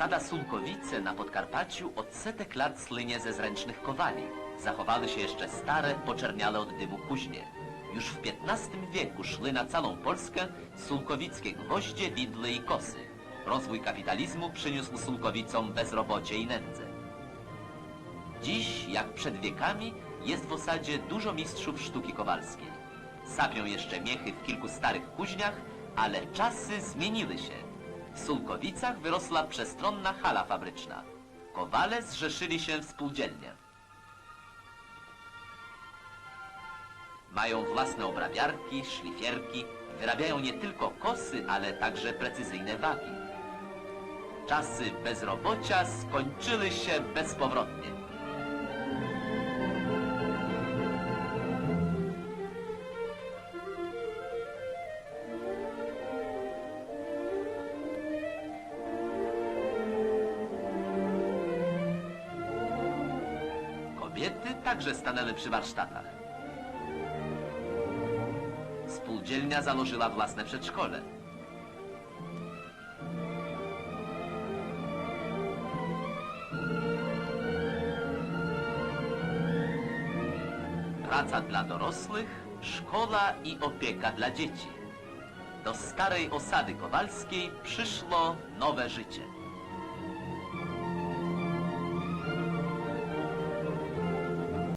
Osada Sulkowice na Podkarpaciu od setek lat słynie ze zręcznych kowali. Zachowały się jeszcze stare, poczerniale od dymu kuźnie. Już w XV wieku szły na całą Polskę sulkowickie gwoździe, widły i kosy. Rozwój kapitalizmu przyniósł Sulkowicom bezrobocie i nędzę. Dziś, jak przed wiekami, jest w osadzie dużo mistrzów sztuki kowalskiej. Sapią jeszcze miechy w kilku starych kuźniach, ale czasy zmieniły się. W Sulkowicach wyrosła przestronna hala fabryczna. Kowale zrzeszyli się w spółdzielniach. Mają własne obrabiarki, szlifierki, wyrabiają nie tylko kosy, ale także precyzyjne wagi. Czasy bezrobocia skończyły się bezpowrotnie. Kobiety także stanęły przy warsztatach. Spółdzielnia założyła własne przedszkole. Praca dla dorosłych, szkoła i opieka dla dzieci. Do starej osady kowalskiej przyszło nowe życie.